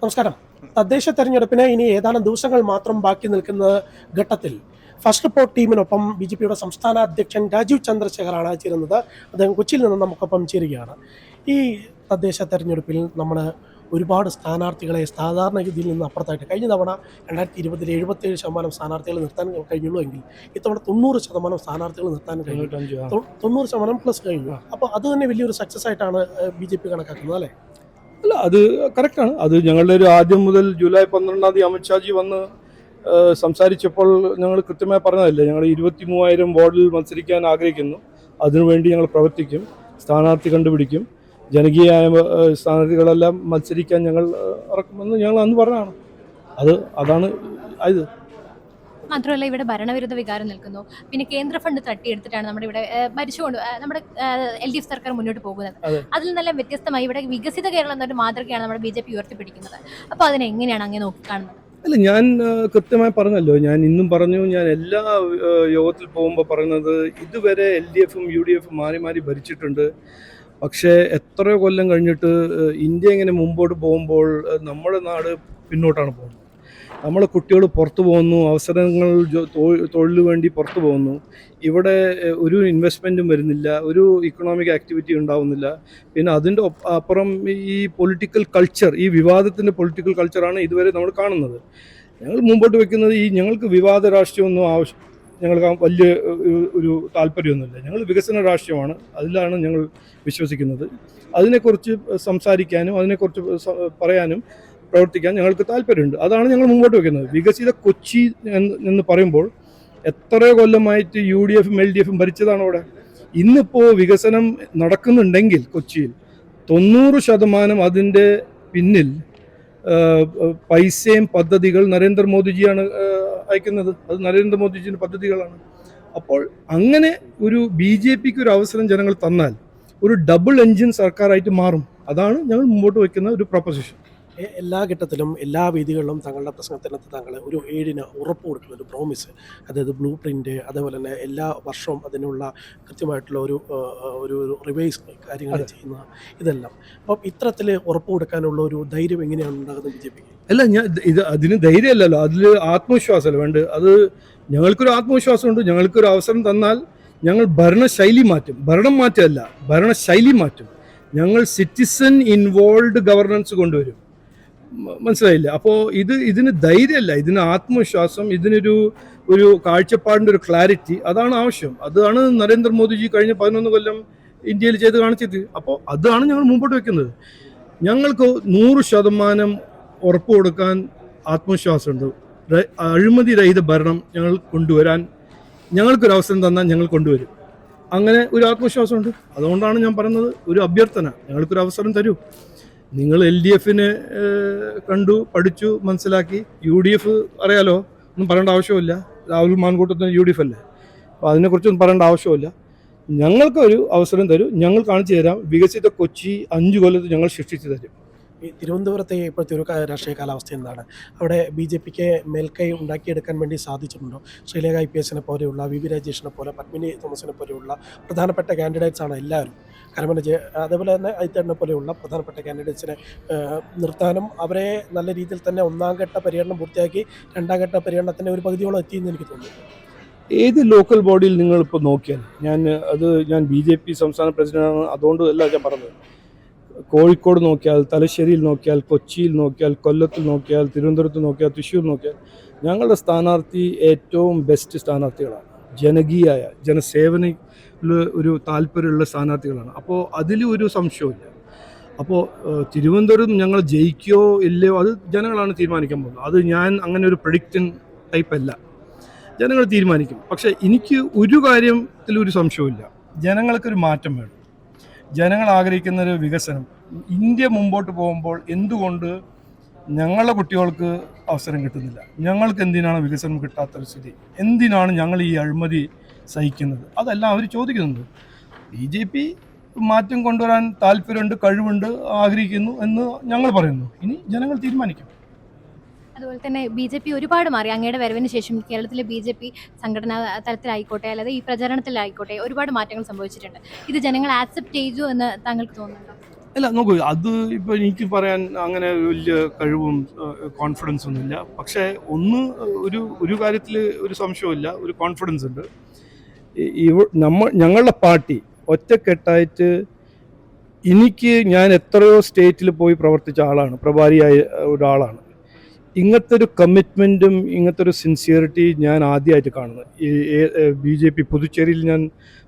നമസ്കാരം. തദ്ദേശ തെരഞ്ഞെടുപ്പിന് ഇനി ഏതാനും ദിവസങ്ങൾ മാത്രം ബാക്കി നിൽക്കുന്ന ഘട്ടത്തിൽ ഫസ്റ്റ് റിപ്പോർട്ട് ടീമിനൊപ്പം ബി ജെ പിയുടെ സംസ്ഥാന അധ്യക്ഷൻ രാജീവ് ചന്ദ്രശേഖറാണ് ചേരുന്നത്. അദ്ദേഹം കൊച്ചിയിൽ നിന്ന് നമുക്കൊപ്പം ചേരുകയാണ്. ഈ തദ്ദേശ തെരഞ്ഞെടുപ്പിൽ നമ്മൾ ഒരുപാട് സ്ഥാനാർത്ഥികളെ സാധാരണഗതിയിൽ നിന്ന് അപ്പുറത്തായിട്ട് കഴിഞ്ഞ തവണ രണ്ടായിരത്തി ഇരുപതിൽ എഴുപത്തേഴ് ശതമാനം സ്ഥാനാർത്ഥികൾ നിർത്താൻ കഴിഞ്ഞുള്ളൂ എങ്കിൽ ഇത്തവണ തൊണ്ണൂറ് ശതമാനം സ്ഥാനാർത്ഥികൾ നിർത്താൻ കഴിഞ്ഞു. തൊണ്ണൂറ് ശതമാനം പ്ലസ് കഴിഞ്ഞു. അപ്പോൾ അത് തന്നെ വലിയൊരു സക്സസ് ആയിട്ടാണ് ബി ജെ പി കണക്കാക്കുന്നത് അല്ലേ? അല്ല അത് കറക്റ്റാണ് അത് ഞങ്ങളുടെ ഒരു ആദ്യം മുതൽ ജൂലൈ പന്ത്രണ്ടാം തീയതി അമിത്ഷാജി വന്ന് സംസാരിച്ചപ്പോൾ ഞങ്ങൾ കൃത്യമായി പറഞ്ഞതല്ലേ ഞങ്ങൾ ഇരുപത്തി മൂവായിരം വാർഡിൽ മത്സരിക്കാൻ ആഗ്രഹിക്കുന്നു. അതിനുവേണ്ടി ഞങ്ങൾ പ്രവർത്തിക്കും സ്ഥാനാർത്ഥി കണ്ടുപിടിക്കും. ജനകീയമായ സ്ഥാനാർത്ഥികളെല്ലാം മത്സരിക്കാൻ ഞങ്ങൾ ഇറക്കുമെന്ന് ഞങ്ങൾ അന്ന് പറഞ്ഞതാണ്. അത് അതാണ് ഇത്. മാത്രമല്ല ഇവിടെ ഭരണവിരുദ്ധ വികാരം നിൽക്കുന്നു. പിന്നെ കേന്ദ്ര ഫണ്ട് തട്ടിയെടുത്തിട്ടാണ് നമ്മുടെ ഇവിടെ മരിച്ചുകൊണ്ട് ഭരിച്ചുകൊണ്ട് നമ്മുടെ എൽ ഡി എഫ് സർക്കാർ മുന്നോട്ട് പോകുന്നത്. അതിൽ നിന്നെല്ലാം വ്യത്യസ്തമായി ഇവിടെ വികസിത കേരളം എന്നൊരു മാതൃകയാണ് നമ്മുടെ ബി ജെ പി ഉയർത്തിപ്പിടിക്കുന്നത്. അപ്പോൾ അതിനെ എങ്ങനെയാണ് അങ്ങനെ നോക്കിക്കാണുന്നത് അല്ല ഞാൻ കൃത്യമായി പറഞ്ഞല്ലോ. ഞാൻ ഇന്നും പറഞ്ഞു ഞാൻ എല്ലാ യോഗത്തിൽ പോകുമ്പോൾ പറയുന്നത് ഇതുവരെ എൽ ഡി എഫും യു ഡി എഫും മാറി മാറി ഭരിച്ചിട്ടുണ്ട്. പക്ഷേ എത്രയോ കൊല്ലം കഴിഞ്ഞിട്ട് ഇന്ത്യ ഇങ്ങനെ മുമ്പോട്ട് പോകുമ്പോൾ നമ്മുടെ നാട് പിന്നോട്ടാണ് പോകുന്നത്. നമ്മളെ കുട്ടികൾ പുറത്തു പോകുന്നു അവസരങ്ങൾ തൊഴിലിന് വേണ്ടി പുറത്തു പോകുന്നു. ഇവിടെ ഒരു ഇൻവെസ്റ്റ്മെന്റും വരുന്നില്ല ഒരു ഇക്കണോമിക് ആക്ടിവിറ്റി ഉണ്ടാവുന്നില്ല. പിന്നെ അതിന്റെ അപ്പുറം ഈ പൊളിറ്റിക്കൽ കൾച്ചർ ഈ വിവാദത്തിന്റെ പൊളിറ്റിക്കൽ കൾച്ചറാണ് ഇതുവരെ നമ്മൾ കാണുന്നത്. ഞങ്ങൾ മുമ്പോട്ട് വെക്കുന്നത് ഈ ഞങ്ങൾക്ക് വിവാദ രാഷ്ട്രീയമൊന്നും ആവശ്യം ഞങ്ങൾക്ക് വലിയ ഒരു- താല്പര്യമൊന്നുമില്ല. ഞങ്ങൾ വികസന രാഷ്ട്രീയമാണ് അതിലാണ് ഞങ്ങൾ വിശ്വസിക്കുന്നത്. അതിനെക്കുറിച്ച് സംസാരിക്കാനും അതിനെക്കുറിച്ച് പറയാനും പ്രവർത്തിക്കാൻ ഞങ്ങൾക്ക് താല്പര്യമുണ്ട്. അതാണ് ഞങ്ങൾ മുമ്പോട്ട് വെക്കുന്നത്. വികസിത കൊച്ചി എന്ന് പറയുമ്പോൾ എത്ര കൊല്ലമായിട്ട് യു ഡി എഫും എൽ ഡി എഫും ഭരിച്ചതാണ് അവിടെ. ഇന്നിപ്പോൾ വികസനം നടക്കുന്നുണ്ടെങ്കിൽ കൊച്ചിയിൽ തൊണ്ണൂറ് ശതമാനം അതിന്റെ പിന്നിൽ പൈസയും പദ്ധതികൾ നരേന്ദ്രമോദിജിയാണ് അയക്കുന്നത്. അത് നരേന്ദ്രമോദിജിന്റെ പദ്ധതികളാണ്. അപ്പോൾ അങ്ങനെ ഒരു ബി ജെ പിക്ക് ഒരു അവസരം ജനങ്ങൾ തന്നാൽ ഒരു ഡബിൾ എൻജിൻ സർക്കാരായിട്ട് മാറും. അതാണ് ഞങ്ങൾ മുമ്പോട്ട് വയ്ക്കുന്ന ഒരു പ്രൊപ്പസിഷൻ എല്ലാ ഘട്ടത്തിലും എല്ലാ വേദികളിലും തങ്ങളുടെ പ്രസംഗത്തിനകത്ത് താങ്കൾ ഒരു ഏഴിന് ഉറപ്പ് കൊടുക്കുന്ന ഒരു പ്രോമിസ് അതായത് ബ്ലൂ പ്രിന്റ് അതേപോലെ തന്നെ എല്ലാ വർഷവും അതിനുള്ള കൃത്യമായിട്ടുള്ള ഒരു ഒരു റിവൈസ് കാര്യങ്ങൾ ചെയ്യുന്ന ഇതെല്ലാം. അപ്പം ഇത്തരത്തിൽ ഉറപ്പ് കൊടുക്കാനുള്ള ഒരു ധൈര്യം എങ്ങനെയാണ് ഉണ്ടാകുന്നത് ബി ജെ പിക്ക്? അല്ല ഞാൻ ഇത് അതിന് ധൈര്യമല്ലല്ലോ. അതിൽ ആത്മവിശ്വാസമല്ല? വേണ്ട അത് ഞങ്ങൾക്കൊരു ആത്മവിശ്വാസമുണ്ട്. ഞങ്ങൾക്കൊരു അവസരം തന്നാൽ ഞങ്ങൾ ഭരണശൈലി മാറ്റും. ഭരണം മാറ്റമല്ല ഭരണശൈലി മാറ്റും. ഞങ്ങൾ സിറ്റിസൺ ഇൻവോൾവ് ഗവർണൻസ് കൊണ്ടുവരും. മനസ്സിലായില്ലേ. അപ്പോൾ ഇത് ഇതിന് ധൈര്യമല്ല. ഇതിന് ആത്മവിശ്വാസം ഇതിനൊരു ഒരു കാഴ്ചപ്പാടിന്റെ ഒരു ക്ലാരിറ്റി അതാണ് ആവശ്യം. അതാണ് നരേന്ദ്രമോദിജി കഴിഞ്ഞ പതിനൊന്ന് കൊല്ലം ഇന്ത്യയിൽ ചെയ്ത് കാണിച്ചത്. അപ്പോൾ അതാണ് ഞങ്ങൾ മുമ്പോട്ട് വെക്കുന്നത്. ഞങ്ങൾക്ക് നൂറ് ശതമാനം ഉറപ്പ് കൊടുക്കാൻ ആത്മവിശ്വാസമുണ്ട്. അഴിമതി രഹിത ഭരണം ഞങ്ങൾ കൊണ്ടുവരാൻ ഞങ്ങൾക്കൊരു അവസരം തന്നാൽ ഞങ്ങൾ കൊണ്ടുവരും. അങ്ങനെ ഒരു ആത്മവിശ്വാസമുണ്ട്. അതുകൊണ്ടാണ് ഞാൻ പറയുന്നത് ഒരു അഭ്യർത്ഥന. ഞങ്ങൾക്കൊരു അവസരം തരൂ. നിങ്ങൾ എൽ ഡി എഫിന് കണ്ടു പഠിച്ചു മനസ്സിലാക്കി. യു ഡി എഫ് അറിയാലോ ഒന്നും പറയേണ്ട ആവശ്യമില്ല രാഹുൽ മാൻകൂട്ടത്തിന് യു ഡി എഫ് അല്ലേ? അപ്പോൾ അതിനെക്കുറിച്ചൊന്നും പറയേണ്ട ആവശ്യമില്ല ഞങ്ങൾക്കൊരു അവസരം തരും. ഞങ്ങൾ കാണിച്ചു തരാം. വികസിത കൊച്ചി അഞ്ച് കൊല്ലത്ത് ഞങ്ങൾ സൃഷ്ടിച്ചു തരും. ഈ തിരുവനന്തപുരത്തെ ഇപ്പോഴത്തെ ഒരു രാഷ്ട്രീയ കാലാവസ്ഥ എന്താണ്? അവിടെ ബി ജെ പിക്ക് മേൽക്കൈ ഉണ്ടാക്കിയെടുക്കാൻ വേണ്ടി സാധിച്ചിട്ടുണ്ടോ? ശ്രീലേഖ ഐ പി എസിനെ പോലെയുള്ള വി വി രാജേഷിനെ പോലെ പത്മിനി തോമസിനെ പോലെയുള്ള പ്രധാനപ്പെട്ട കാൻഡിഡേറ്റ്സ് ആണ് എല്ലാവരും. കരമന ജയ അതേപോലെ തന്നെ ഐത്തേടിനെ പോലെയുള്ള പ്രധാനപ്പെട്ട കാൻഡിഡേറ്റ്സിനെ നിർത്താനും അവരെ നല്ല രീതിയിൽ തന്നെ ഒന്നാം ഘട്ട പര്യടനം പൂർത്തിയാക്കി രണ്ടാം ഘട്ട പര്യടനത്തിന്റെ ഒരു പകുതിയോളം എത്തിയെന്ന് എനിക്ക് തോന്നുന്നു. ഏത് ലോക്കൽ ബോഡിയിൽ നിങ്ങളിപ്പോൾ നോക്കിയാൽ? ഞാൻ അത് ഞാൻ ബി ജെ പി സംസ്ഥാന പ്രസിഡന്റാണ് അതുകൊണ്ട് അല്ല ഞാൻ പറഞ്ഞത്. കോഴിക്കോട് നോക്കിയാൽ തലശ്ശേരിയിൽ നോക്കിയാൽ കൊച്ചിയിൽ നോക്കിയാൽ കൊല്ലത്തിൽ നോക്കിയാൽ തിരുവനന്തപുരത്ത് നോക്കിയാൽ തൃശ്ശൂർ നോക്കിയാൽ ഞങ്ങളുടെ സ്ഥാനാർത്ഥി ഏറ്റവും ബെസ്റ്റ് സ്ഥാനാർത്ഥികളാണ്. ജനകീയായ ജനസേവന ഒരു താല്പര്യമുള്ള സ്ഥാനാർത്ഥികളാണ്. അപ്പോൾ അതിൽ ഒരു സംശയമില്ല അപ്പോൾ തിരുവനന്തപുരം ഞങ്ങൾ ജയിക്കുകയോ ഇല്ലയോ അത് ജനങ്ങളാണ് തീരുമാനിക്കാൻ പോകുന്നത്. അത് ഞാൻ അങ്ങനെ ഒരു പ്രഡിക്റ്റൻ ടൈപ്പ് അല്ല. ജനങ്ങൾ തീരുമാനിക്കും. പക്ഷേ എനിക്ക് ഒരു കാര്യത്തിൽ ഒരു സംശയമില്ല ജനങ്ങൾക്കൊരു മാറ്റം വേണം. ജനങ്ങൾ ആഗ്രഹിക്കുന്ന ഒരു വികസനം. ഇന്ത്യ മുമ്പോട്ട് പോകുമ്പോൾ എന്തുകൊണ്ട് ഞങ്ങളുടെ കുട്ടികൾക്ക് അവസരം കിട്ടുന്നില്ല. ഞങ്ങൾക്ക് എന്തിനാണ് വികസനം കിട്ടാത്തൊരു സ്ഥിതി? എന്തിനാണ് ഞങ്ങൾ ഈ അഴിമതി സഹിക്കുന്നത്? അതെല്ലാം അവർ ചോദിക്കുന്നുണ്ട്. ബി ജെ പി മാറ്റം കൊണ്ടുവരാൻ താല്പര്യമുണ്ട് കഴിവുണ്ട് ആഗ്രഹിക്കുന്നു എന്ന് ഞങ്ങൾ പറയുന്നു. ഇനി ജനങ്ങൾ തീരുമാനിക്കും. അതുപോലെ തന്നെ ബി ജെ പി ഒരുപാട് മാറി. അങ്ങയുടെ വരവിന് ശേഷം കേരളത്തിലെ ബി ജെ പി സംഘടനാ തലത്തിലായിക്കോട്ടെ അല്ലാതെ ഈ പ്രചരണത്തിലായിക്കോട്ടെ ഒരുപാട് മാറ്റങ്ങൾ സംഭവിച്ചിട്ടുണ്ട്. ഇത് ജനങ്ങൾ ആക്സെപ്റ്റ് ചെയ്തു എന്ന് താങ്കൾക്ക് തോന്നുന്നുണ്ടോ? അല്ല നോക്കൂ അത് ഇപ്പോൾ എനിക്ക് പറയാൻ അങ്ങനെ വലിയ കഴിവും കോൺഫിഡൻസ് ഒന്നുമില്ല പക്ഷേ ഒന്ന് ഒരു ഒരു കാര്യത്തിൽ ഒരു സംശയമില്ല ഒരു കോൺഫിഡൻസ് ഉണ്ട്. ഇവ നമ്മ ഞങ്ങളുടെ പാർട്ടി ഒറ്റക്കെട്ടായിട്ട് എനിക്ക് ഞാൻ എത്രയോ സ്റ്റേറ്റിൽ പോയി പ്രവർത്തിച്ച ആളാണ് പ്രഭാരിയായ ഒരാളാണ്. ഇങ്ങനത്തെ ഒരു കമ്മിറ്റ്മെന്റും ഇങ്ങനത്തെ ഒരു സിൻസിയറിറ്റി ഞാൻ ആദ്യമായിട്ട് കാണുന്നത്. ഈ ബി ജെ പി പുതുച്ചേരിയിൽ ഞാൻ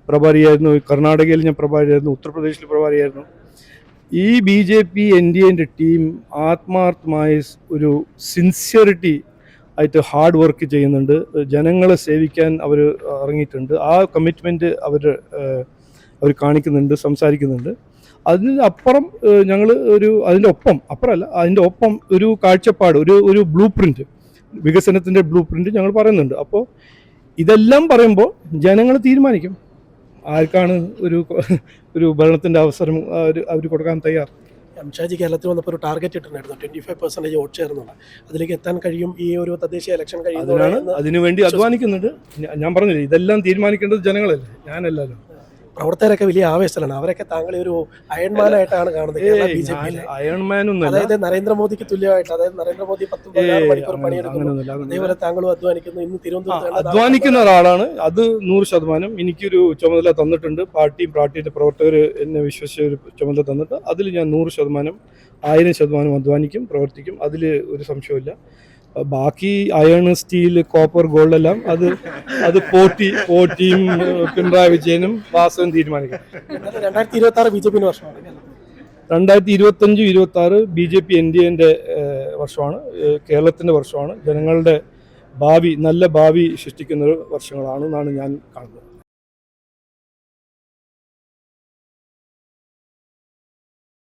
പ്രഭാരിയായിരുന്നു കർണാടകയിൽ ഞാൻ പ്രഭാരിയായിരുന്നു ഉത്തർപ്രദേശിൽ പ്രഭാരിയായിരുന്നു. ഈ B J P N D എന്റെ ടീം ആത്മാർത്ഥമായ ഒരു സിൻസിയറിറ്റി ആയിട്ട് ഹാർഡ് വർക്ക് ചെയ്യുന്നുണ്ട്. ജനങ്ങളെ സേവിക്കാൻ അവർ ഇറങ്ങിയിട്ടുണ്ട്. ആ കമ്മിറ്റ്മെന്റ് അവർ അവർ കാണിക്കുന്നുണ്ട് സംസാരിക്കുന്നുണ്ട്. അതിന് അപ്പുറം ഞങ്ങൾ ഒരു അതിന്റെ ഒപ്പം അപ്പുറമല്ല അതിന്റെ ഒപ്പം ഒരു കാഴ്ചപ്പാട് ഒരു ഒരു ബ്ലൂ പ്രിന്റ് വികസനത്തിന്റെ ബ്ലൂ പ്രിന്റ് ഞങ്ങൾ പറയുന്നുണ്ട്. അപ്പോൾ ഇതെല്ലാം പറയുമ്പോൾ ജനങ്ങൾ തീരുമാനിക്കും. ആർക്കാണ് ഒരു ഒരു ഭരണത്തിന്റെ അവസരം അവർ അവർ കൊടുക്കാൻ തയ്യാർ? അംഷാജി കേരളത്തിൽ വന്നപ്പോൾ ഒരു ടാർഗറ്റ് ഇട്ടിട്ടുണ്ടായിരുന്നു. ട്വന്റി ഫൈവ് പെർസെന്റേജ് വോട്ട് ചേർന്നുള്ള. അതിലേക്ക് എത്താൻ കഴിയും ഈ ഒരു തദ്ദേശ ഇലക്ഷൻ കഴിയുന്നതാണ് അതിനുവേണ്ടി അധ്വാനിക്കുന്നുണ്ട് ഞാൻ പറഞ്ഞില്ലേ ഇതെല്ലാം തീരുമാനിക്കേണ്ടത് ജനങ്ങളല്ലേ? ഞാനല്ലല്ലോ പ്രവർത്തകരൊക്കെ വലിയ ആവേശത്തിലാണ്. അവരൊക്കെ താങ്കൾ ഒരു അയൺമാനായിട്ടാണ് കാണുന്നത് ബി ജെ പി അതായത് നരേന്ദ്രമോദിക്ക് തുല്യമായിട്ട് അതായത് നരേന്ദ്രമോദി പത്ത് മണിക്കൂർ പണിയെടുക്കുന്നു. അതേപോലെ താങ്കളും അധ്വാനിക്കുന്നു. ഇന്ന് തിരുവനന്തപുരത്ത് അധ്വാനിക്കുന്ന ഒരാളാണ്. അത് നൂറ് ശതമാനം എനിക്കൊരു ചുമതല തന്നിട്ടുണ്ട്. പാർട്ടിയും പാർട്ടിയുടെ പ്രവർത്തകർ എന്നെ വിശ്വസിച്ച ഒരു ചുമതല തന്നിട്ട് അതിൽ ഞാൻ നൂറ് ശതമാനം ആയിരം ശതമാനം അധ്വാനിക്കും പ്രവർത്തിക്കും. അതിൽ ഒരു സംശയമില്ല ബാക്കി അയൺ സ്റ്റീൽ കോപ്പർ ഗോൾഡ് എല്ലാം അത് അത് പോറ്റി പോറ്റിയും ഏഹ്, പിണറായി വിജയനും വാസവും തീരുമാനിക്കും രണ്ടായിരത്തി ഇരുപത്തി ആറ് ബി ജെ പിന്റെ വർഷമാണ് ഇരുപത്തി രണ്ടായിരത്തി ഇരുപത്തഞ്ച് ഇരുപത്തി ആറ് B J P N D എന്റെ വർഷമാണ്. കേരളത്തിന്റെ വർഷമാണ് ജനങ്ങളുടെ ഭാവി നല്ല ഭാവി സൃഷ്ടിക്കുന്ന വർഷങ്ങളാണെന്നാണ് വർഷങ്ങളാണ് എന്നാണ് ഞാൻ കാണുന്നത്.